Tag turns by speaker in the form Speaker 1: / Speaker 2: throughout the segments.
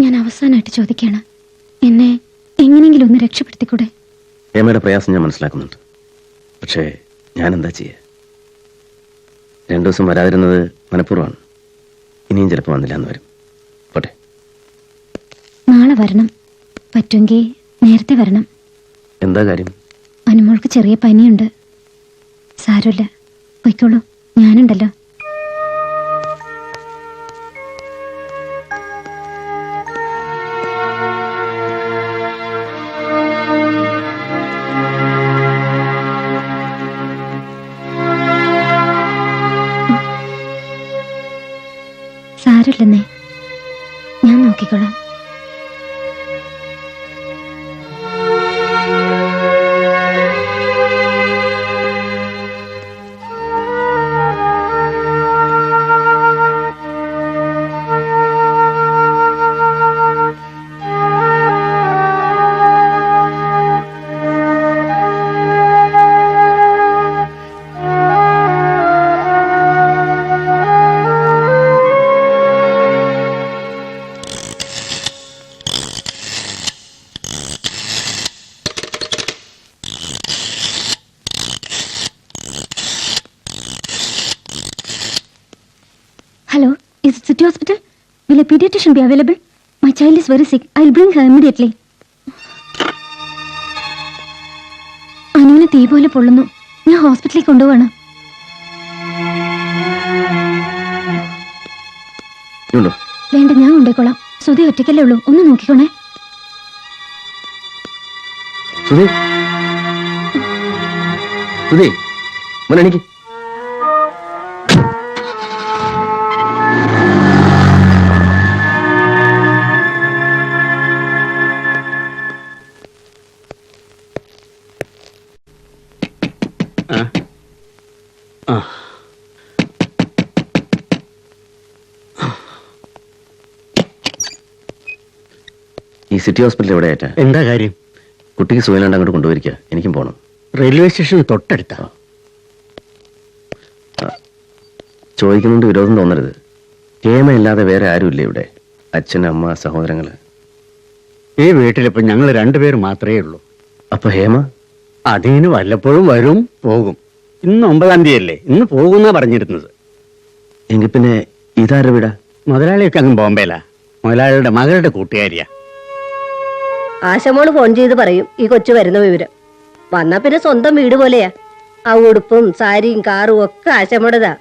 Speaker 1: ഞാൻ അവസാനമായിട്ട് ചോദിക്കാണ് എന്നെ എങ്ങനെയെങ്കിലും ഒന്ന് രക്ഷപ്പെടുത്തിക്കൂടെ?
Speaker 2: ഹേമയുടെ പ്രയാസം ഞാൻ മനസ്സിലാക്കുന്നുണ്ട്. പക്ഷേ ഞാൻ എന്താ ചെയ്യുക രണ്ടു ദിവസം വരാതിരുന്നത് മനഃപൂർവമാണ്. ഇനിയും ചിലപ്പോൾ വന്നില്ല എന്ന് വരും. പോട്ടെ.
Speaker 1: നാളെ വരണം. പറ്റുമെങ്കിൽ നേരത്തെ വരണം.
Speaker 2: എന്താ കാര്യം?
Speaker 1: അനുമോൾക്ക് ചെറിയ പനിയുണ്ട്. സാരമില്ല. പൊയ്ക്കോളൂ. ഞാനുണ്ടല്ലോ. Pediatrician be available? My child is very sick. I'll bring her immediately. അനുവിന് തീ പോലെ പൊള്ളുന്നു. ഞാൻ ഹോസ്പിറ്റലിൽ
Speaker 2: കൊണ്ടുപോകണം
Speaker 1: വേണ്ട ഞാൻ കൊണ്ടേക്കോളാം സുധി ഒറ്റയ്ക്കല്ലേ ഉള്ളൂ. ഒന്ന് നോക്കിക്കോണേ.
Speaker 2: സുധി സുധി മോനെ സിറ്റി ഹോസ്പിറ്റലിൽ എവിടെ ആയിട്ടാ
Speaker 3: എന്താ കാര്യം?
Speaker 2: കുട്ടിക്ക് സുഖമില്ലാണ്ട് അങ്ങോട്ട് കൊണ്ടുപോയിരിക്കുക എനിക്കും പോകണം
Speaker 3: റെയിൽവേ സ്റ്റേഷൻ തൊട്ടടുത്താ.
Speaker 2: ചോദിക്കുന്നുണ്ട് വിരോധം തോന്നരുത്. ഹേമയല്ലാതെ വേറെ ആരുമില്ല ഇവിടെ. അച്ഛൻ അമ്മ സഹോദരങ്ങൾ
Speaker 3: ഈ വീട്ടിലിപ്പോൾ ഞങ്ങൾ രണ്ടുപേർ മാത്രമേ ഉള്ളൂ.
Speaker 2: അപ്പൊ ഹേമ?
Speaker 3: അതിന് വല്ലപ്പോഴും വരും പോകും. ഇന്ന് ഒമ്പതാം തീയതി അല്ലേ ഇന്ന് പോകുന്നാ പറഞ്ഞിരുന്നത്.
Speaker 2: എങ്കിൽ പിന്നെ ഇതാരുടെ വീടാ?
Speaker 3: മുതലാളിയൊക്കെ അങ്ങ് ബോംബെയിലാ. മുതലാളിയുടെ മകളുടെ കൂട്ടുകാരിയാ.
Speaker 4: ആശമോൾ ഫോൺ ചെയ്ത് പറയും ഈ കൊച്ചു വരുന്ന വിവരം. വന്നാ പിന്നെ സ്വന്തം വീട് പോലെയാ. ആ ഉടുപ്പും സാരിയും കാറും ഒക്കെ ആശമോടതാ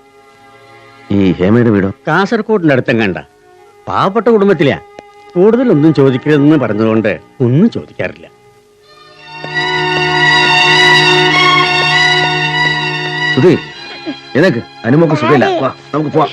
Speaker 2: ഈ ഹേമയുടെ വീടോ?
Speaker 3: കാസർഗോഡിന്റെ അടുത്തും കണ്ട. പാവപ്പെട്ട കുടുംബത്തിലാ. കൂടുതലൊന്നും ചോദിക്കരുതെന്ന് പറഞ്ഞതുകൊണ്ട് ഒന്നും ചോദിക്കാറില്ല.
Speaker 2: സുധി എനക്ക് അനുമൊക്കെ സുഖമില്ല. വാ നമുക്ക് പോവാം.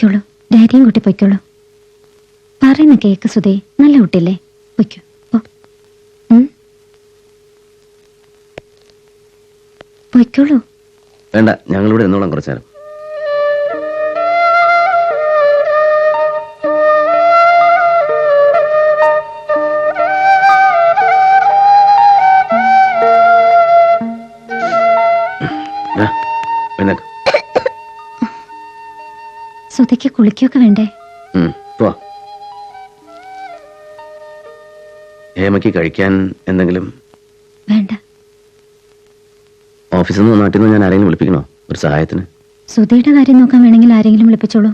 Speaker 1: പൊയ്ക്കോളൂ. ഡാഡിയും കൂട്ടി പൊയ്ക്കോളൂ. പറയുന്ന കേക്ക് സുധേ നല്ല കുട്ടിയല്ലേ? പൊയ്ക്കോ. പൊയ്ക്കോളൂ.
Speaker 2: വേണ്ട ഞങ്ങളിവിടെ നിന്നോളാം കുറച്ചു നേരം. എഴുന്നേക്ക്.
Speaker 1: സുധയ്ക്ക് കുളിക്കൊക്കെ വേണ്ടേ?
Speaker 2: പോ ഹേമയ്ക്ക് കഴിക്കാൻ എന്തെങ്കിലും?
Speaker 1: വേണ്ട.
Speaker 2: ഓഫീസിൽ നിന്ന് നാട്ടിൽ നിന്ന് ഞാൻ ആരെങ്കിലും വിളിപ്പിക്കണോ? ഒരു സഹായത്തിന്?
Speaker 1: സുധയുടെ കാര്യം നോക്കാൻ വേണമെങ്കിൽ ആരെങ്കിലും വിളിപ്പിച്ചോളൂ.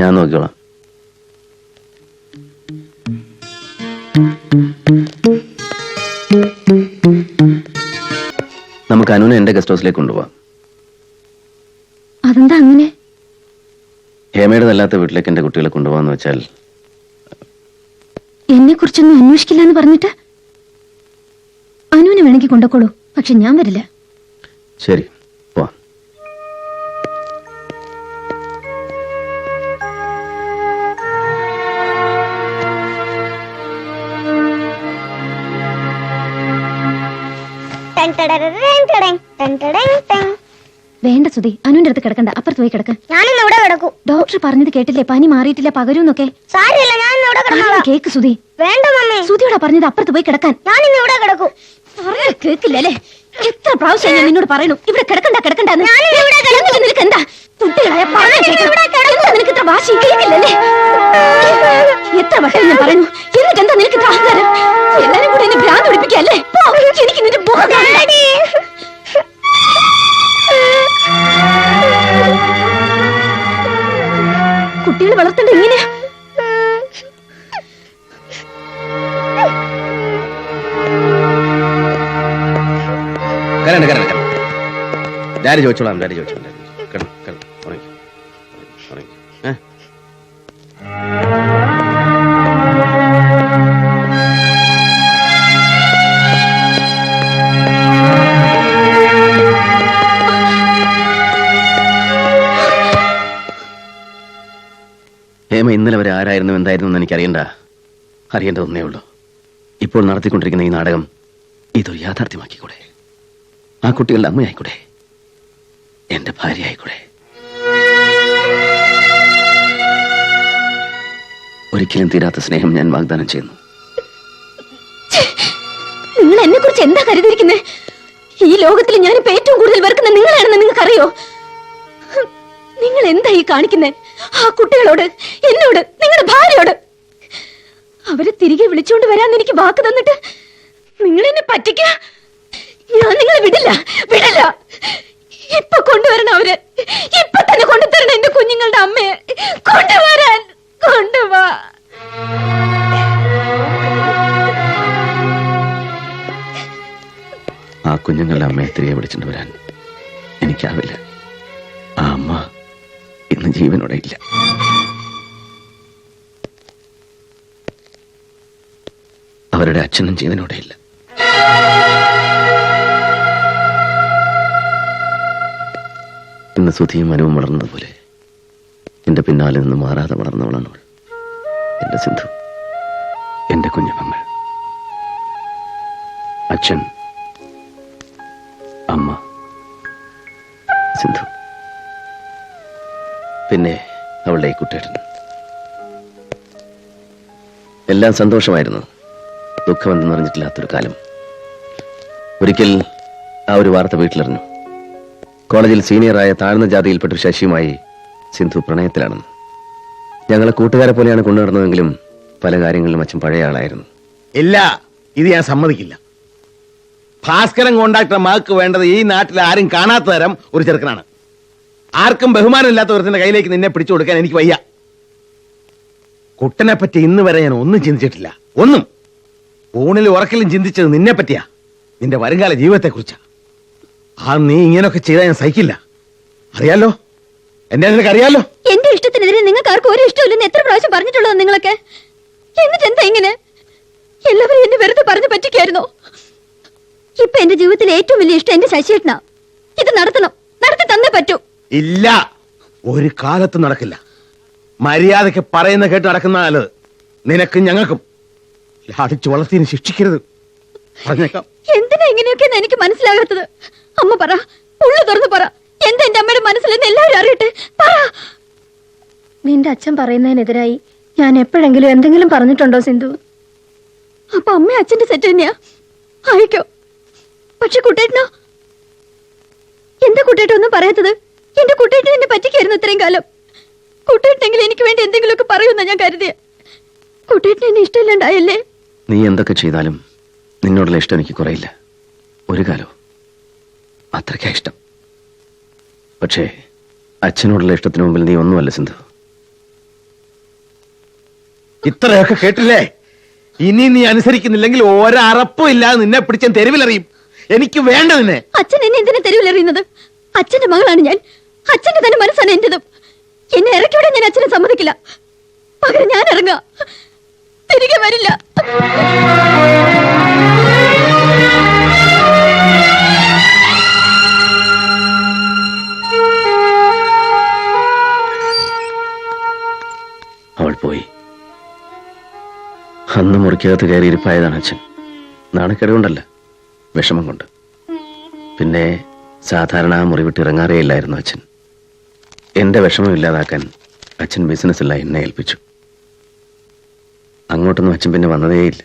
Speaker 2: ഞാൻ നോക്കിക്കോളാം. നമുക്ക് അനുവിനെ എന്റെ ഗസ്റ്റ് ഹൗസിലേക്ക് കൊണ്ടുപോവാം.
Speaker 1: അതെന്താ അങ്ങനെ?
Speaker 2: ഹേമയുടെതല്ലാത്ത വീട്ടിലേക്ക് എന്റെ കുട്ടികളെ കൊണ്ടുപോകാന്ന് വെച്ചാൽ
Speaker 1: എന്നെ കുറിച്ചൊന്നും അന്വേഷിക്കില്ല എന്ന് പറഞ്ഞിട്ട്? അനുവിനെ വേണമെങ്കിൽ കൊണ്ടുപോക്കോളൂ പക്ഷെ ഞാൻ വരില്ല.
Speaker 2: ശരി
Speaker 5: Dun, dun, dun,
Speaker 1: വേണ്ട സുധി അനുവിന്റെ അടുത്ത് കിടക്കണ്ട. അപ്പുറത്ത് പോയി കിടക്ക.
Speaker 5: ഞാനിന്ന് ഇവിടെ കിടക്കും.
Speaker 1: ഡോക്ടർ പറഞ്ഞത് കേട്ടില്ലേ? പനി മാറിയിട്ടില്ല പകരൂന്നൊക്കെ
Speaker 5: സാരിയല്ല ഞാൻ ഇന്ന് ഇവിടെ കിടന്നോളാം.
Speaker 1: കേക്ക് സുധി.
Speaker 5: വേണ്ട മമ്മി.
Speaker 1: സുധിയോടാ പറഞ്ഞത് അപ്പുറത്ത് പോയി കിടക്കാൻ.
Speaker 5: ഞാൻ ഇന്ന് ഇവിടെ കിടക്കും.
Speaker 1: പറയാ കേക്കില്ലല്ലേ? എത്ര പ്രാവശ്യം ഞാൻ നിന്നോട് പറയണു? ഇവിടെ കിടക്കണ്ട കിടക്കണ്ട. നിനക്ക് എന്താ? കുട്ടികളായ നിനക്ക് ഇത്ര വാശി? കേക്കില്ലല്ലേ? എത്ര വട്ടം ഞാൻ പറയുന്നു എന്നിട്ട് എന്താ നിനക്ക് ഇത്ര ആഹാരം എല്ലാരും കൂടെ എന്നെ ഭ്രാന്ത് പിടിപ്പിക്കല്ലേ എനിക്ക് നിന്റെ മുഖം കുട്ടികൾ വളർത്തണ്ട ഇങ്ങനെ?
Speaker 2: കരണ്ട് കരണ്ട് ഡാഡി ചോദിച്ചോളാം ഡാഡി ചോദിച്ചോളാം ഇന്നലെ എന്തായിരുന്നു എന്ന് എനിക്കറിയണ്ട. അറിയേണ്ടതൊന്നേ ഉള്ളൂ. ഇപ്പോൾ നടത്തിക്കൊണ്ടിരിക്കുന്ന ഈ നാടകം ഇതൊരു യാഥാർത്ഥ്യമാക്കിക്കൂടെ? ആ കുട്ടികളുടെ അമ്മയായിക്കൂടെ? എന്റെ ഭാര്യ ആയിക്കൂടെ ഒരിക്കലും തീരാത്ത സ്നേഹം ഞാൻ വാഗ്ദാനം ചെയ്യുന്നു.
Speaker 1: നിങ്ങൾ എന്നെ കുറിച്ച് എന്താ കരുതിയിരിക്കുന്നത് ഈ ലോകത്തിൽ ഞാനിപ്പോ ഏറ്റവും കൂടുതൽ വെറുക്കുന്ന നിങ്ങളാണെന്ന് നിങ്ങൾക്കറിയോ? നിങ്ങൾ എന്താ ഈ കാണിക്കുന്നത് ആ കുട്ടികളോട് എന്നോട് നിങ്ങളുടെ ഭാര്യയോട്? അവരെ തിരികെ വിളിച്ചുകൊണ്ട് വരാൻ എനിക്ക് വാക്ക് തന്നിട്ട് നിങ്ങൾ എന്നെ പറ്റിക്ക? ഞാൻ നിങ്ങളെ വിടില്ല വിടില്ല. ഇപ്പൊ കൊണ്ടുവരണം അവർ. ഇപ്പൊ തന്നെ കൊണ്ടുതരണം എന്റെ കുഞ്ഞുങ്ങളുടെ അമ്മയെ. കൊണ്ടുവരാൻ കൊണ്ടുവാ.
Speaker 2: ആ കുഞ്ഞുങ്ങളുടെ അമ്മയെ തിരികെ വിളിച്ചിട്ട് വരാൻ എനിക്കാവില്ല. ആ അമ്മ ഇന്ന് ജീവനോടെ ഇല്ല. അവരുടെ അച്ഛനും ജീവനോടെ ഇല്ല. ഇന്ന് സുധിയും മനവും വളർന്നതുപോലെ എന്റെ പിന്നാലെ നിന്ന് മാറാതെ വളർന്നവളാണ് അവൾ. എന്റെ സിന്ധു എന്റെ കുഞ്ഞുമങ്ങൾ. അച്ഛൻ പിന്നെ അവളുടെ കുട്ടേട്ടൻ എല്ലാം സന്തോഷമായിരുന്നു. ദുഃഖമെന്ന് അറിഞ്ഞിട്ടില്ലാത്തൊരു കാലം. ഒരിക്കൽ ആ ഒരു വാർത്ത വീട്ടിലറിഞ്ഞു. കോളേജിൽ സീനിയറായ താഴ്ന്ന ജാതിയിൽപ്പെട്ട ശശിയുമായി സിന്ധു പ്രണയത്തിലാണെന്ന്. ഞങ്ങളെ കൂട്ടുകാരെ പോലെയാണ് കൊണ്ടുനടന്നതെങ്കിലും പല കാര്യങ്ങളിലും അച്ഛൻ പഴയ ആളായിരുന്നു.
Speaker 6: ഇല്ല ഇത് ഞാൻ സമ്മതിക്കില്ല. ഭാസ്കരൻ കോണ്ടാക്ടർ മകക്ക് വേണ്ടത് ഈ നാട്ടിൽ ആരും കാണാത്ത തരം ഒരു ചെറുക്കനാണ്. ആർക്കും ബഹുമാനമില്ലാത്ത ഒരുത്തിന്റെ കയ്യിലേക്ക് നിന്നെ പിടിച്ചു കൊടുക്കാൻ എനിക്ക് വയ്യ. കുട്ടനെ പറ്റി ഇന്ന് വരെ ഞാൻ ഒന്നും ചിന്തിച്ചിട്ടില്ല. ഒന്നും. ഊണിലും ഉറക്കലും ചിന്തിച്ചത് നിന്നെ പറ്റിയാ നിന്റെ വരുംകാല ജീവിതത്തെ കുറിച്ചാ ആ നീ ഇങ്ങനെയൊക്കെ ചെയ്താൽ ഞാൻ സഹിക്കില്ല. അറിയാലോ? എന്നെ നിനക്ക് അറിയാലോ?
Speaker 1: എന്റെ ഇഷ്ടത്തിനെതിരെ നിങ്ങൾക്ക് ആർക്കും ഒരു ഇഷ്ടമില്ലെന്ന് എത്ര പ്രാവശ്യം പറഞ്ഞിട്ടുള്ളത് നിങ്ങളൊക്കെ? എന്നിട്ട് എന്താ ഇങ്ങനെ? എല്ലാവരും എന്നെ വെറുതെ പറഞ്ഞു പറ്റിക്കായിരുന്നു? ഇപ്പൊ എന്റെ ജീവിതത്തിലെ ഏറ്റവും വലിയ ഇഷ്ടം എന്റെ ശശിയേട്ടനാ. ഇത് നടത്തണം. നടത്തി തന്നെ പറ്റൂ.
Speaker 6: ഇല്ല. ഒരു കാലത്ത് നടക്കില്ല. മര്യാദയ്ക്ക് പറയുന്ന കേട്ട് നടക്കുന്ന നല്ലത്. നിനക്കും ഞങ്ങൾക്കും. അടിച്ചു വളർത്തിന് ശിക്ഷിക്കരുത്. പറഞ്ഞേക്കാം.
Speaker 1: എന്തിനാ ഇങ്ങനെയൊക്കെയെന്ന് എനിക്ക് മനസ്സിലാകാത്തത്? അമ്മ പറ ഉള്ളു തുറന്നു പറ. എന്താ എന്റെ അമ്മയുടെ മനസ്സിലെന്ന് എല്ലാവരും അറിയട്ടെ? പറ.
Speaker 5: നിന്റെ അച്ഛൻ പറയുന്നതിനെതിരായി ഞാൻ എപ്പോഴെങ്കിലും എന്തെങ്കിലും പറഞ്ഞിട്ടുണ്ടോ സിന്ധു?
Speaker 1: അപ്പൊ അമ്മ അച്ഛന്റെ സെറ്റ് തന്നെയാ? ആയിക്കോ. പക്ഷെ കുട്ടേട്ടനോ? എന്താ കുട്ടേട്ടൊന്നും പറയാത്തത്? എന്റെ കുട്ടേട്ടൻ എന്നെ പറ്റിക്കായിരുന്നു ഇത്രയും കാലം. കൂട്ടുകെട്ടെങ്കിൽ എനിക്ക് വേണ്ടി എന്തെങ്കിലുമൊക്കെ പറയുമെന്നാ ഞാൻ കരുതിയ. കൂട്ടുകെട്ടിന് എന്നെ ഇഷ്ടമില്ലാണ്ടായല്ലേ?
Speaker 2: നീ എന്തൊക്കെ ചെയ്താലും നിന്നോടുള്ള ഇഷ്ടം എനിക്ക് കുറയില്ല. ഒരു കാലോ അത്രയ്ക്കാ ഇഷ്ടം. പക്ഷേ അച്ഛനോടുള്ള ഇഷ്ടത്തിന് മുമ്പിൽ നീ ഒന്നുമല്ല സിന്ധു.
Speaker 6: ഇത്രയൊക്കെ കേട്ടില്ലേ? ഇനി നീ അനുസരിക്കുന്നില്ലെങ്കിൽ ഒരറപ്പും ഇല്ലാതെ നിന്നെ പിടിച്ചാൽ തെരുവിലറിയും. എനിക്ക് വേണ്ട നിന്നെ.
Speaker 1: അച്ഛൻ എന്നെ എന്തിനാ തെരുവിലെറിയുന്നത്? അച്ഛന്റെ മകളാണ് ഞാൻ. അച്ഛന്റെ തന്നെ മനസ്സാണ് എന്റേതും. എന്നെ ഇറക്കിവിടെ ഞാൻ അച്ഛനെ സമ്മതിക്കില്ല. പകരം ഞാൻ ഇറങ്ങാ തിരികെ വരില്ല.
Speaker 2: അവൾ പോയി. അന്ന് മുറിക്കകത്ത് കയറി ഇരിപ്പായതാണ് അച്ഛൻ. നാണക്കേട് കൊണ്ടല്ല വിഷമം കൊണ്ട്. പിന്നെ സാധാരണ മുറിവിട്ട് ഇറങ്ങാറേ ഇല്ലായിരുന്നു അച്ഛൻ. എന്റെ വിഷമം ഇല്ലാതാക്കാൻ അച്ഛൻ ബിസിനസ്സില്ല എന്നെ ഏൽപ്പിച്ചു. അങ്ങോട്ടൊന്നും അച്ഛൻ പിന്നെ വന്നതേയില്ല.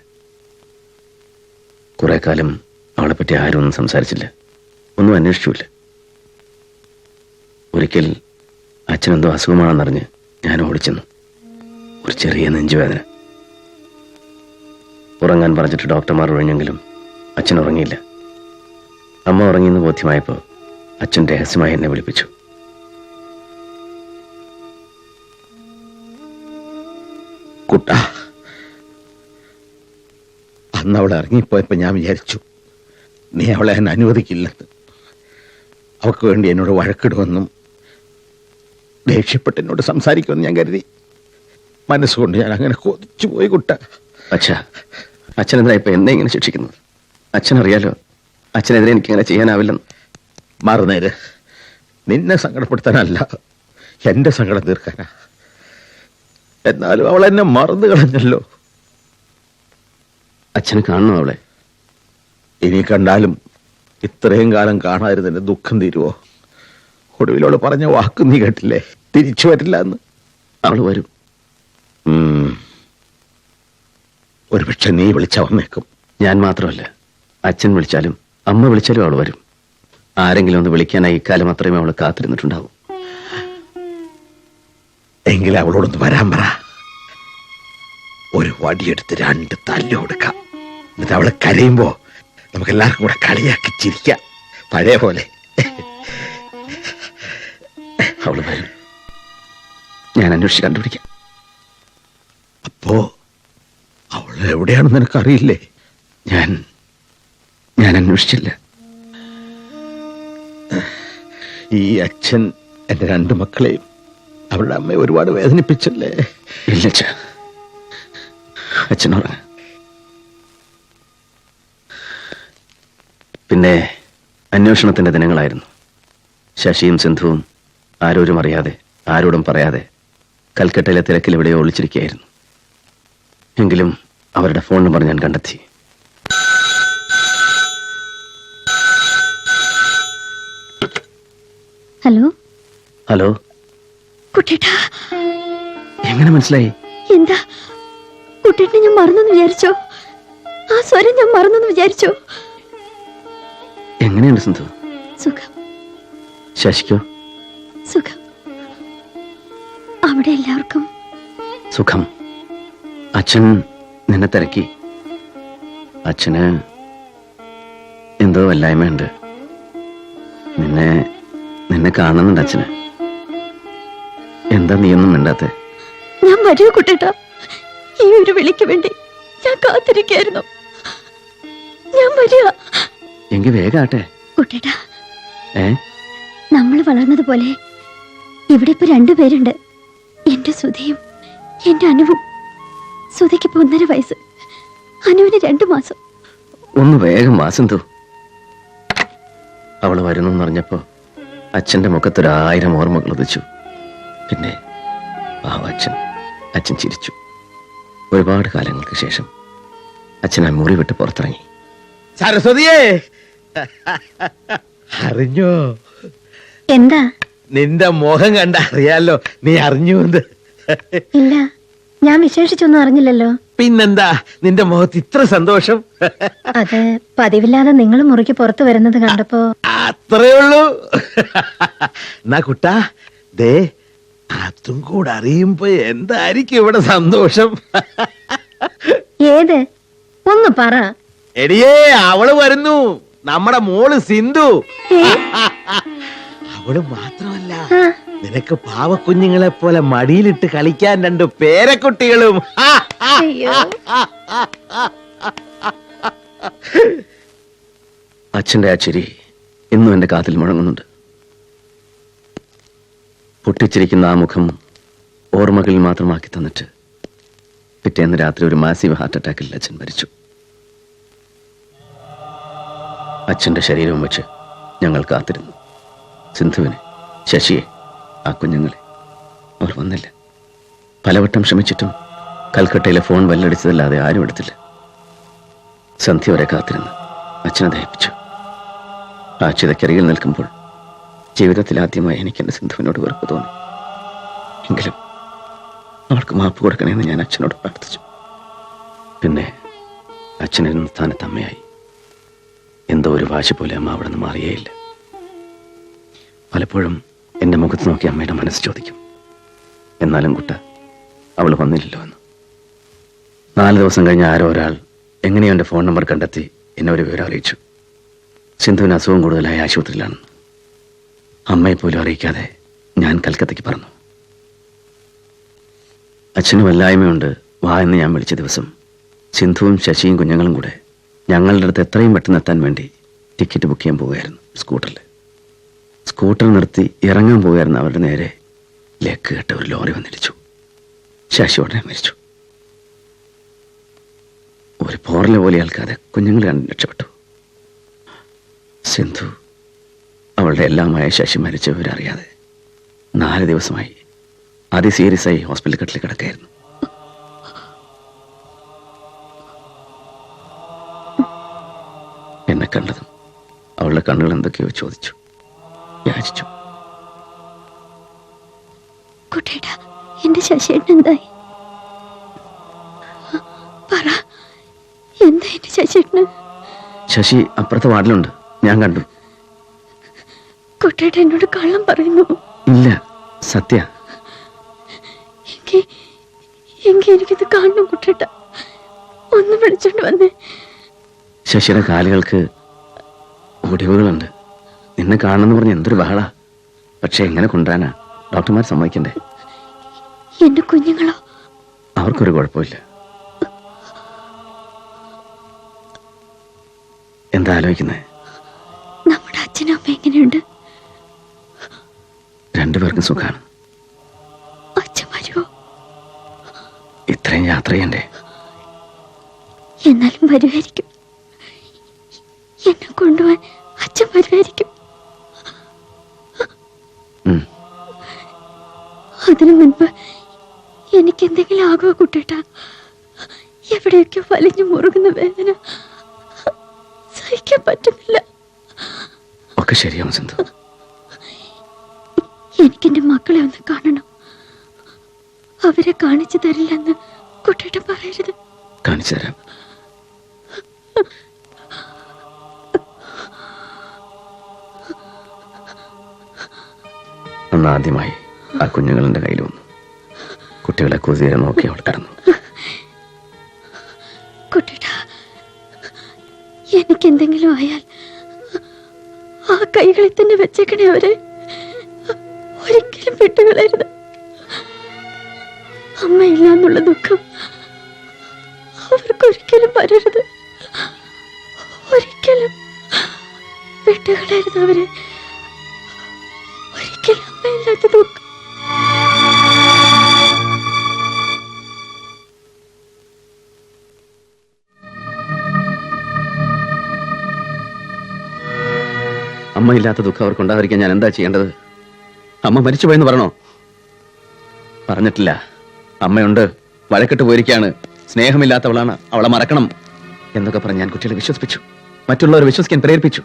Speaker 2: കുറെ കാലം അവളെ പറ്റി ആരും ഒന്നും സംസാരിച്ചില്ല. ഒന്നും അന്വേഷിച്ചില്ല ഒരിക്കൽ അച്ഛനെന്തോ അസുഖമാണെന്നറിഞ്ഞ് ഞാൻ ഓടിച്ചെന്നു. ഒരു ചെറിയ നെഞ്ചുവേദന. ഉറങ്ങാൻ പറഞ്ഞിട്ട് ഡോക്ടർമാർ ഒഴിഞ്ഞെങ്കിലും അച്ഛൻ ഉറങ്ങിയില്ല. അമ്മ ഉറങ്ങിയെന്ന് ബോധ്യമായപ്പോൾ അച്ഛൻ രഹസ്യമായി എന്നെ വിളിപ്പിച്ചു.
Speaker 6: കുട്ട. അന്ന് അവളെ ഇറങ്ങിപ്പോയപ്പോ ഞാൻ വിചാരിച്ചു നീ അവളെ എന്നെ അനുവദിക്കില്ലെന്ന്. അവൾക്ക് വേണ്ടി എന്നോട് വഴക്കിടുമെന്നും ദേഷ്യപ്പെട്ട് എന്നോട് സംസാരിക്കുമെന്ന് ഞാൻ കരുതി. മനസ്സുകൊണ്ട് ഞാൻ അങ്ങനെ കൊതിച്ചു പോയി കുട്ട.
Speaker 2: അച്ഛാ അച്ഛനെന്താ ഇപ്പൊ എന്നെ ഇങ്ങനെ ശിക്ഷിക്കുന്നത്? അച്ഛനറിയാലോ അച്ഛനെതിരെ എനിക്ക് ഇങ്ങനെ ചെയ്യാനാവില്ലെന്ന്.
Speaker 6: മാറുന്നേര്. നിന്നെ സങ്കടപ്പെടുത്താനല്ല എന്റെ സങ്കടം തീർക്കാനാ. എന്നാലും അവൾ എന്നെ മറന്നു കളഞ്ഞല്ലോ.
Speaker 2: അച്ഛന് കാണണം അവളെ?
Speaker 6: ഇനി കണ്ടാലും ഇത്രയും കാലം കാണാതിരുന്നതിന്റെ ദുഃഖം തീരുവോ? ഒടുവിലോട് പറഞ്ഞ വാക്ക് നീ കേട്ടില്ലേ? തിരിച്ചു വരില്ല എന്ന്.
Speaker 2: അവൾ വരും.
Speaker 6: ഒരുപക്ഷെ നീ വിളിച്ച വന്നേക്കും.
Speaker 2: ഞാൻ മാത്രമല്ല. അച്ഛൻ വിളിച്ചാലും അമ്മ വിളിച്ചാലും അവൾ വരും. ആരെങ്കിലും ഒന്ന് വിളിക്കാനായി ഇക്കാലം അത്രയും അവൾ കാത്തിരുന്നിട്ടുണ്ടാവും.
Speaker 6: എങ്കിൽ അവളോടൊന്ന് വരാൻ പറ. ഒരു വടിയെടുത്ത് രണ്ട് തല്ലു കൊടുക്കാം. എന്നിട്ട് അവളെ കരയുമ്പോ നമുക്ക് എല്ലാവർക്കും കൂടെ കളിയാക്കി ചിരിക്കാം. പഴയ പോലെ.
Speaker 2: അവൾ വരും. ഞാൻ അന്വേഷിച്ച് കണ്ടുപിടിക്കാം.
Speaker 6: അപ്പോ അവൾ എവിടെയാണെന്ന് നിനക്കറിയില്ലേ?
Speaker 2: ഞാൻ ഞാൻ അന്വേഷിച്ചില്ല.
Speaker 6: ഈ അച്ഛൻ എന്റെ രണ്ട് മക്കളെയും അവരുടെ അമ്മയെ ഒരുപാട് വേദനിപ്പിച്ചല്ലേ?
Speaker 2: ഇല്ല അച്ഛനോട്. പിന്നെ അന്വേഷണത്തിന്റെ ദിനങ്ങളായിരുന്നു. ശശിയും സിന്ധുവും ആരോരും അറിയാതെ ആരോടും പറയാതെ കൽക്കട്ടയിലെ തിരക്കിൽ എവിടെയോ ഒളിച്ചിരിക്കുകയായിരുന്നു. എങ്കിലും അവരുടെ ഫോൺ നമ്പർ ഞാൻ കണ്ടെത്തി.
Speaker 1: ഹലോ?
Speaker 2: ഹലോ?
Speaker 1: കുട്ടേട്ടാ.
Speaker 2: എങ്ങനെ മനസ്സിലായി?
Speaker 1: എന്താ? കുട്ടിയെ ഞാൻ മറന്നെന്ന് വിചാരിച്ചോ? ആ സ്വരം ഞാൻ മറന്നെന്ന് വിചാരിച്ചോ?
Speaker 2: എങ്ങനെയുണ്ട് സിന്ധു?
Speaker 1: സുഖം.
Speaker 2: ശശിക്കോ?
Speaker 1: സുഖം. അവിടെ എല്ലാവർക്കും?
Speaker 2: സുഖം. അച്ഛൻ നിന്നെ തിരക്കി. അച്ഛന് എന്തോ വല്ലായ്മയുണ്ട്. നിന്നെ നിന്നെ കാണുന്നുണ്ട് അച്ഛന്. എന്താ നീയൊന്നും മിണ്ടാത്തെ?
Speaker 1: ഞാൻ വരൂ കുട്ടേട്ടാ? ഈ ഒരു വിളിക്ക് വേണ്ടി ഞാൻ കാത്തിരിക്കായിരുന്നു. ഞാൻ വരിക
Speaker 2: എങ്കി വേഗാട്ടെ
Speaker 1: കുട്ടേട്ടാ.
Speaker 2: ഏ?
Speaker 1: നമ്മൾ വളർന്നതുപോലെ ഇവിടെ ഇപ്പൊ രണ്ടുപേരുണ്ട് എന്റെ സുധയും എന്റെ അനുവും. സുധയ്ക്ക് ഇപ്പൊ ഒന്നര വയസ്സ്. അനുവിന് രണ്ടു മാസം.
Speaker 2: ഒന്ന് വേഗം മാസം തോ അവൾ വരുന്നു പറഞ്ഞപ്പോ അച്ഛന്റെ മുഖത്തൊരായിരം ഓർമ്മകൾ ഉദിച്ചു. പിന്നെ പാവ അച്ഛൻ അച്ഛൻ ചിരിച്ചു. ഒരുപാട് കാലങ്ങൾക്ക് ശേഷം അച്ഛൻ ആ മുറി വിട്ട് പുറത്തിറങ്ങി.
Speaker 6: സരസ്വതിയേ! അറിഞ്ഞോ?
Speaker 5: എന്താ?
Speaker 6: നിന്റെ മോഹം കണ്ട അറിയാലോ നീ അറിഞ്ഞു
Speaker 5: ഇല്ല ഞാൻ വിശേഷിച്ചൊന്നും അറിഞ്ഞില്ലല്ലോ.
Speaker 6: പിന്നെന്താ നിന്റെ മുഖത്ത് ഇത്ര സന്തോഷം?
Speaker 5: അത് പതിവില്ലാതെ നിങ്ങൾ മുറിക്ക് പുറത്തു വരുന്നത് കണ്ടപ്പോ
Speaker 6: അത്രേ ഉള്ളൂ. എന്നാ കുട്ടാ ദേ അതും കൂടെ അറിയുമ്പോ എന്തായിരിക്കും ഇവിടെ സന്തോഷം?
Speaker 5: ഏത്? ഒന്ന് പറ.
Speaker 6: എടിയേ അവൾ വരുന്നു. നമ്മുടെ മോൾ സിന്ധു. അവൾ മാത്രമല്ല നിനക്ക് പാവക്കുഞ്ഞുങ്ങളെ പോലെ മടിയിലിട്ട് കളിക്കാൻ രണ്ട് പേരക്കുട്ടികളും.
Speaker 5: അയ്യോ.
Speaker 2: അച്ഛന്റെ ആ ചിരി ഇന്നും എന്റെ കാതിൽ മുഴങ്ങുന്നുണ്ട്. പൊട്ടിച്ചിരിക്കുന്ന ആ മുഖം ഓർമ്മകളിൽ മാത്രമാക്കി തന്നിട്ട് പിറ്റേന്ന് രാത്രി ഒരു മാസീവ് ഹാർട്ട് അറ്റാക്കിൽ അച്ഛൻ മരിച്ചു. അച്ഛന്റെ ശരീരവും വെച്ച് ഞങ്ങൾ കാത്തിരുന്നു. സിന്ധുവിനെ ശശിയെ ആ കുഞ്ഞുങ്ങളെ അവർ വന്നില്ല. പലവട്ടം ശ്രമിച്ചിട്ടും കൽക്കട്ടയിലെ ഫോൺ വല്ലടിച്ചതല്ലാതെ ആരും എടുത്തില്ല. സന്ധ്യ വരെ കാത്തിരുന്ന് അച്ഛനെ ദഹിപ്പിച്ചു ആ ചിതക്കരികിൽ നിൽക്കുമ്പോൾ ജീവിതത്തിൽ ആദ്യമായി എനിക്ക് എന്റെ സിന്ധുവിനോട് വെറുപ്പ് തോന്നി. എങ്കിലും അവൾക്ക് മാപ്പ് കൊടുക്കണമെന്ന് ഞാൻ അച്ഛനോട് പ്രാർത്ഥിച്ചു. പിന്നെ അച്ഛനിരുന്ന സ്ഥാനത്ത് അമ്മയായി. എന്തോ ഒരു വാശി പോലെ അമ്മ അവിടെ നിന്ന് മാറിയേയില്ല. പലപ്പോഴും എന്റെ മുഖത്ത് നോക്കി അമ്മയുടെ മനസ്സ് ചോദിക്കും. എന്നാലും കുട്ട അവൾ വന്നില്ലല്ലോ എന്ന്. നാല് ദിവസം കഴിഞ്ഞ് ആരോ ഒരാൾ എങ്ങനെയോ എന്റെ ഫോൺ നമ്പർ കണ്ടെത്തി എന്നെ ഒരു വിവരം അറിയിച്ചു. സിന്ധുവിന് അസുഖം കൂടുതലായി ആശുപത്രിയിലാണെന്ന്. അമ്മയെ പോലും അറിയിക്കാതെ ഞാൻ കൽക്കത്തയ്ക്ക് പറഞ്ഞു അച്ഛന് വല്ലായ്മയുണ്ട്. വാ എന്ന് ഞാൻ വിളിച്ച ദിവസം സിന്ധുവും ശശിയും കുഞ്ഞുങ്ങളും കൂടെ ഞങ്ങളുടെ അടുത്ത് എത്രയും പെട്ടെന്ന് എത്താൻ വേണ്ടി ടിക്കറ്റ് ബുക്ക് ചെയ്യാൻ പോവുകയായിരുന്നു സ്കൂട്ടറിൽ. സ്കൂട്ടർ നിർത്തി ഇറങ്ങാൻ പോവുകയായിരുന്നു. അവരുടെ നേരെ ലേക്ക് കേട്ട ഒരു ലോറി വന്നിടിച്ചു. ശശി ഉടനെ മരിച്ചു. ഒരു പോറലെ പോലെ ആൾക്കാതെ കുഞ്ഞുങ്ങൾ രക്ഷപ്പെട്ടു. സിന്ധു അവളുടെ എല്ലാമായ ശശി മരിച്ച വിവരറിയാതെ നാല് ദിവസമായി അതി സീരിയസ് ആയി ഹോസ്പിറ്റൽ കട്ടിൽ കിടക്കായിരുന്നു എന്നെ കണ്ടതും അവളുടെ കണ്ണുകൾ എന്തൊക്കെയോ ചോദിച്ചു യാചിച്ചു.
Speaker 7: എന്റെ ശശിയേട്ടൻ എന്തായി? പറ എന്താ എന്റെ ശശിയേട്ടന്?
Speaker 2: ശശി അപ്പുറത്തെ വാർഡിലുണ്ട് ഞാൻ കണ്ടു.
Speaker 7: കുട്ടേട്ട എന്നോട് കള്ളം പറയുന്നു.
Speaker 2: ഇല്ല സത്യ.
Speaker 7: എനിക്കിത് കാണണം കുട്ടേട്ട. ഒന്ന് വിളിച്ചോണ്ട് വന്നേ.
Speaker 2: ശശിയുടെ കാലുകൾക്ക് ഒടിവുകളുണ്ട് നിന്നെ കാണണമെന്ന് പറഞ്ഞ് എന്തൊരു ബഹള. പക്ഷെ എങ്ങനെ കൊണ്ടുവരാനാ ഡോക്ടർമാർ സമ്മതിക്കണ്ടേ?
Speaker 7: എന്റെ കുഞ്ഞുങ്ങളോ?
Speaker 2: അവർക്കൊരു കുഴപ്പമില്ല. എന്താ ആലോചിക്കുന്നത്
Speaker 7: നമ്മുടെ അച്ഛനും അമ്മ എങ്ങനെയുണ്ട്?
Speaker 2: രണ്ടുപേർക്കും
Speaker 7: സുഖമാണ്
Speaker 2: ഇത്രയും യാത്ര ചെയ്യണ്ടേ
Speaker 7: എന്നാലും വരുമായിരിക്കും. എന്നെ കൊണ്ടുപോവാൻ അച്ഛൻ വരുമായിരിക്കും. അതിനു മുൻപ് എനിക്ക് എന്തെങ്കിലും ആകുമോ കുട്ടിട്ട? എവിടെയൊക്കെ വലിഞ്ഞു മുറുകുന്ന വേദന. സഹിക്കാൻ പറ്റുന്നില്ല.
Speaker 2: ഒക്കെ ശരിയാവും സിന്ധു.
Speaker 7: എനിക്കെന്റെ മക്കളെ ഒന്ന് കാണണം. അവരെ കാണിച്ചു തരില്ലെന്ന് കുട്ടിയുടെ പറയരുത്.
Speaker 2: കാണിച്ചു തരാം അന്ന് ആദ്യമായി ആ കുഞ്ഞുങ്ങളുടെ കയ്യിൽ വന്നു. കുട്ടികളെ കുതിരെ നോക്കി അവൾ കിടന്നു.
Speaker 7: കുട്ടേട്ട എനിക്ക് എന്തെങ്കിലും ആയാൽ ആ കൈകളിൽ തന്നെ വെച്ചേക്കണേ അവരെ. ഒരിക്കലും വിട്ടുകളയരുത്. അമ്മയില്ല എന്നുള്ള ദുഃഖം അവർക്കൊരിക്കലും വരരുത്. ഒരിക്കലും വിട്ടുകളയരുത് അവരെ. ഒരിക്കലും അമ്മയില്ലാത്ത ദുഃഖം.
Speaker 2: അമ്മയില്ലാത്ത ദുഃഖം അവർക്കുണ്ടായിരിക്കാൻ ഞാൻ എന്താ ചെയ്യേണ്ടത്? അമ്മ മരിച്ചു പോയെന്ന് പറഞ്ഞോ? പറഞ്ഞിട്ടില്ല. അമ്മയുണ്ട്. വഴക്കിട്ട് പോയിരിക്കാണ് സ്നേഹമില്ലാത്തവളാണ്. അവളെ മറക്കണം എന്നൊക്കെ പറഞ്ഞ് ഞാൻ കുട്ടികളെ വിശ്വസിപ്പിച്ചു. മറ്റുള്ളവരെ വിശ്വസിക്കാൻ പ്രേരിപ്പിച്ചു.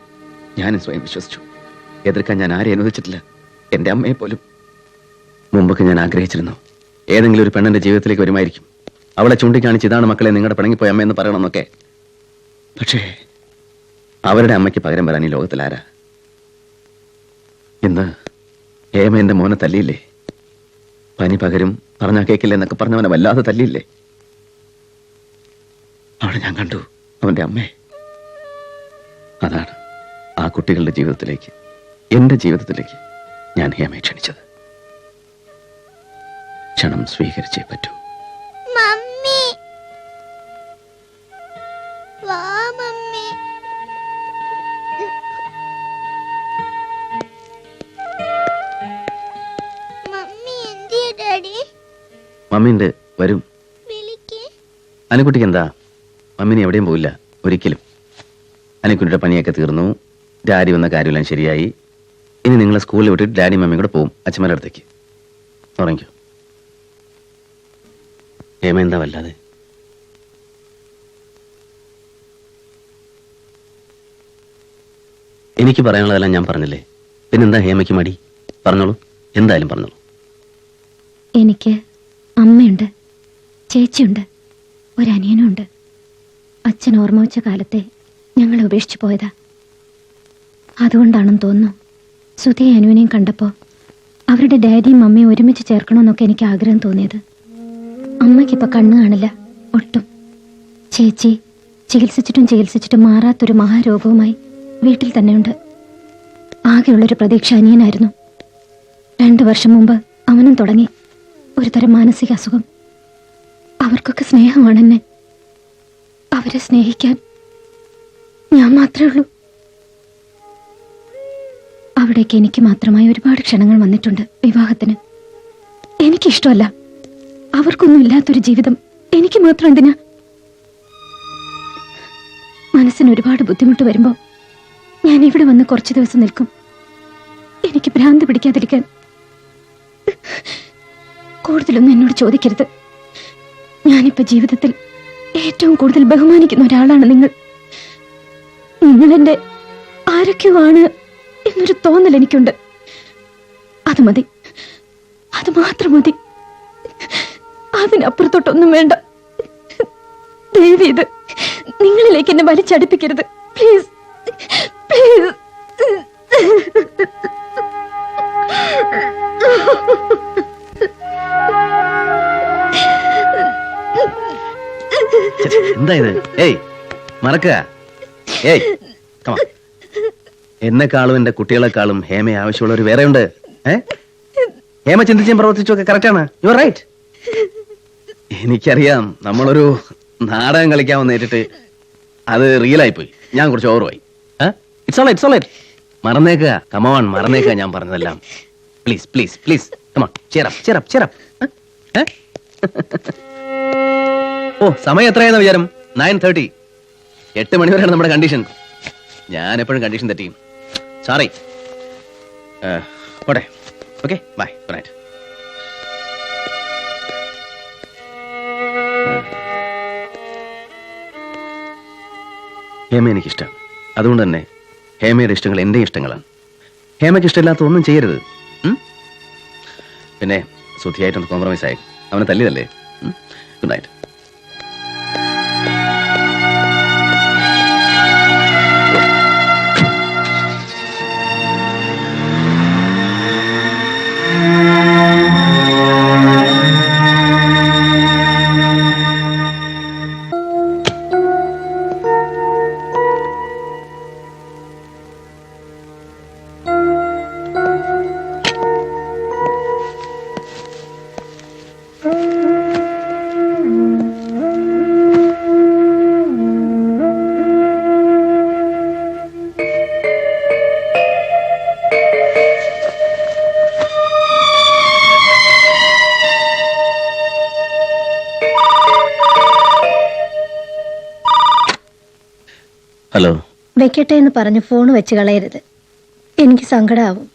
Speaker 2: ഞാനും സ്വയം വിശ്വസിച്ചു. എതിർക്കാൻ ഞാൻ ആരെയും അനുവദിച്ചിട്ടില്ല. എന്റെ അമ്മയെ പോലും. മുമ്പൊക്കെ ഞാൻ ആഗ്രഹിച്ചിരുന്നു. ഏതെങ്കിലും ഒരു പെണ്ണിന്റെ ജീവിതത്തിലേക്ക് വരുമായിരിക്കും. അവളെ ചൂണ്ടിക്കാണിച്ച് ഇതാണ് മക്കളെ നിങ്ങളുടെ പിണങ്ങിപ്പോയ അമ്മയെന്ന് പറയണമെന്നൊക്കെ. പക്ഷേ അവരുടെ അമ്മയ്ക്ക് പകരം വരാൻ ഈ ലോകത്തിൽ ആരാ ഇന്ന് ഏമ എന്റെ മോനെ തല്ലിയില്ലേ? പനി പകരും പറഞ്ഞാ കേക്കില്ല എന്നൊക്കെ പറഞ്ഞവനെ വല്ലാതെ തല്ലിയില്ലേ? അവിടെ ഞാൻ കണ്ടു അവന്റെ അമ്മേ. അതാണ് ആ കുട്ടികളുടെ ജീവിതത്തിലേക്ക് എന്റെ ജീവിതത്തിലേക്ക് ഞാൻ ഹേമയെ ക്ഷണിച്ചത്. ക്ഷണം സ്വീകരിച്ചേ പറ്റൂ. മമ്മിണ്ട് വരും. അനുക്കുട്ടിക്ക് എന്താ മമ്മിനി എവിടെയും പോവില്ല ഒരിക്കലും. അനുക്കുട്ടിയുടെ പണിയൊക്കെ തീർന്നു. ഡാഡി വന്ന കാര്യമെല്ലാം ശരിയായി. ഇനി നിങ്ങളെ സ്കൂളിൽ വിട്ടിട്ട് ഡാഡി മമ്മിയും കൂടെ പോവും അച്ഛമ്മയുടെ അടുത്തേക്ക്. തുടങ്ങിക്കോ ഏമ എന്താ വല്ലാതെ? എനിക്ക് പറയാനുള്ളതെല്ലാം ഞാൻ പറഞ്ഞില്ലേ? പിന്നെന്താ ഹേമയ്ക്ക് മടി? പറഞ്ഞോളൂ. എന്തായാലും പറഞ്ഞോളൂ.
Speaker 1: എനിക്ക് അമ്മയുണ്ട് ചേച്ചിയുണ്ട് ഒരനിയനുണ്ട്. അച്ഛൻ ഓർമ്മ വെച്ച കാലത്തെ ഞങ്ങളെ ഉപേക്ഷിച്ചു പോയതാ. അതുകൊണ്ടാണെന്ന് തോന്നുന്നു സുധിയെ അനുവിനെയും കണ്ടപ്പോൾ അവരുടെ ഡാഡിയും അമ്മയും ഒരുമിച്ച് ചേർക്കണമെന്നൊക്കെ എനിക്ക് ആഗ്രഹം തോന്നിയത്. അമ്മയ്ക്കിപ്പോൾ കണ്ണ് കാണില്ല ഒട്ടും. ചേച്ചി ചികിത്സിച്ചിട്ടും ചികിത്സിച്ചിട്ടും മാറാത്തൊരു മഹാരോഗവുമായി വീട്ടിൽ തന്നെയുണ്ട്. ആകെയുള്ളൊരു പ്രതീക്ഷ അനിയനായിരുന്നു. രണ്ടു വർഷം മുമ്പ് അവനും തുടങ്ങി. ഒരു തരം മാനസിക അസുഖം. അവർക്കൊക്കെ സ്നേഹമാണ് എന്നെ അവരെ സ്നേഹിക്കാൻ ഞാൻ മാത്രമേ ഉള്ളൂ. അവിടേക്ക് എനിക്ക് മാത്രമായി ഒരുപാട് ക്ഷണങ്ങൾ വന്നിട്ടുണ്ട് വിവാഹത്തിന്. എനിക്കിഷ്ടമല്ല. അവർക്കൊന്നും ഇല്ലാത്തൊരു ജീവിതം എനിക്ക് മാത്രം എന്തിനാ? മനസ്സിന് ഒരുപാട് ബുദ്ധിമുട്ട് വരുമ്പോൾ ഞാൻ ഇവിടെ വന്ന് കുറച്ച് ദിവസം നിൽക്കും. എനിക്ക് ഭ്രാന്ത് പിടിക്കാതിരിക്കാൻ കൂടുതലൊന്നും എന്നോട് ചോദിക്കരുത്. ഞാനിപ്പോ ജീവിതത്തിൽ ഏറ്റവും കൂടുതൽ ബഹുമാനിക്കുന്ന ഒരാളാണ് നിങ്ങൾ. നിങ്ങൾ എന്റെ ആരൊക്കെയോ ആണ് എന്നൊരു തോന്നൽ എനിക്കുണ്ട്. അത് മതി. അത് മാത്രം മതി. അതിനപ്പുറത്തോട്ടൊന്നും വേണ്ട. ദയവ് ഇത് നിങ്ങളിലേക്ക് എന്നെ വലിച്ചടിപ്പിക്കരുത്. പ്ലീസ് പ്ലീസ്
Speaker 2: എന്താ ഇത് ഏയ് മറക്കുക. ഏയ്. എന്നെക്കാളും എന്റെ കുട്ടികളെക്കാളും ഹേമ ആവശ്യമുള്ളവർ വേറെയുണ്ട്. ഏ? ഹേമ ചിന്തിച്ചും പ്രവർത്തിച്ചൊക്കെ കറക്റ്റാണ് യു റൈറ്റ് എനിക്കറിയാം നമ്മളൊരു നാടകം കളിക്കാമെന്ന് നേരിട്ട് അത് റിയൽ പോയി. ഞാൻ കുറച്ച് ഓർവായി മറന്നേക്കുക. കമോൺ മറന്നേക്കുക ഞാൻ പറഞ്ഞതെല്ലാം. പ്ലീസ് പ്ലീസ് പ്ലീസ് ചേരാം ചേരാം ചേരാം ചേരപ്പ് ഓ സമയം എത്രയാണെന്ന് വിചാരം? നയൻ തേർട്ടി എട്ട് മണിവരെയാണ് നമ്മുടെ കണ്ടീഷൻ ഞാൻ എപ്പോഴും കണ്ടീഷൻ തെറ്റിയും സോറി പോട്ടെ. Okay bye good night Hema എനിക്കിഷ്ടം. അതുകൊണ്ട് തന്നെ ഹേമയുടെ ഇഷ്ടങ്ങൾ എന്റെ ഇഷ്ടങ്ങളാണ്. ഹേമയ്ക്ക് ഇഷ്ടമില്ലാത്ത ഒന്നും ചെയ്യരുത്? പിന്നെ സുധിയായിട്ടൊന്ന് കോംപ്രമൈസ് ആയി. അവനെ തല്ലിയതല്ലേ? Good night Thank you.
Speaker 5: വെക്കട്ടെ എന്ന് പറഞ്ഞ് ഫോൺ വെച്ച് കളയരുത്. എനിക്ക് സങ്കടാവും.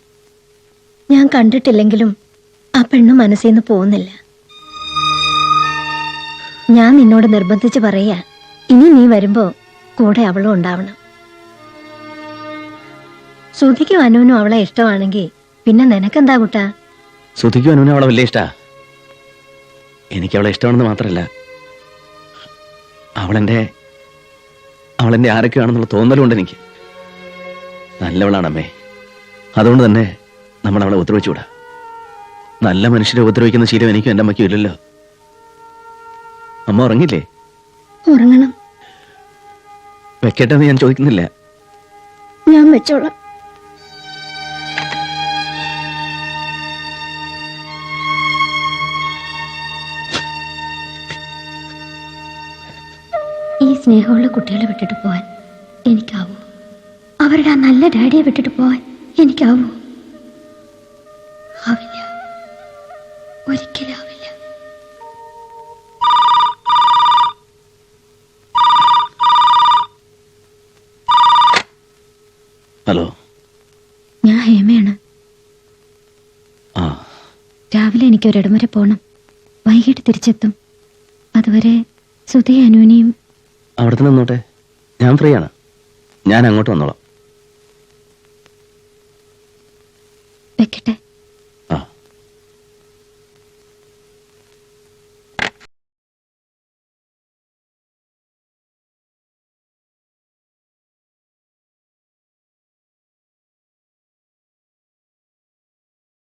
Speaker 5: ഞാൻ കണ്ടിട്ടില്ലെങ്കിലും ആ പെണ്ണ് മനസ്സിൽ നിന്ന് പോകുന്നില്ല. ഞാൻ നിന്നോട് നിർബന്ധിച്ച് പറയാ ഇനി നീ വരുമ്പോ കൂടെ അവളും ഉണ്ടാവണം. സുധിക്കും അനുവിനും അവളെ ഇഷ്ടമാണെങ്കിൽ പിന്നെ നിനക്കെന്താ കുട്ടാ?
Speaker 2: സുധിക്കും അനുവിനും അവളെ വലിയ ഇഷ്ടാ. എനിക്ക് അവളെ ഇഷ്ടമാണെന്ന് മാത്രല്ല അവളെന്റെ അവളെന്റെ ആരൊക്കെയാണെന്നുള്ള തോന്നലുണ്ട് എനിക്ക്. നല്ലവളാണ് അമ്മേ അതുകൊണ്ട് തന്നെ നമ്മൾ അവളെ ഉപദ്രവിച്ചുകൂടാ. നല്ല മനുഷ്യരെ ഉപദ്രവിക്കുന്ന ശീലം എനിക്കും എന്റെ അമ്മയ്ക്കും ഇല്ലല്ലോ. അമ്മ ഉറങ്ങില്ലേ
Speaker 5: ഉറങ്ങണം.
Speaker 2: വെക്കട്ടെന്ന് ഞാൻ ചോദിക്കുന്നില്ല.
Speaker 5: ഞാൻ വെച്ചോളാം. സ്നേഹമുള്ള കുട്ടികളെ വിട്ടിട്ട് പോവാൻ എനിക്കാവൂ. അവരുടെ ആ നല്ല ഡാഡിയെ വിട്ടിട്ട് പോവാൻ എനിക്കാവൂ. ആവില്ല. ഒരിക്കലും ആവില്ല.
Speaker 2: ഹലോ.
Speaker 1: ഞാൻ ഹേമയാണ്. രാവിലെ എനിക്ക് ഒരിടം വരെ പോകണം വൈകിട്ട് തിരിച്ചെത്തും. അതുവരെ സുധയും അനുവിനെയും
Speaker 2: അവിടെ തന്നെ നിന്നോട്ടെ. ഞാൻ ഫ്രീ ആണ്. ഞാൻ അങ്ങോട്ട് വന്നോളാം.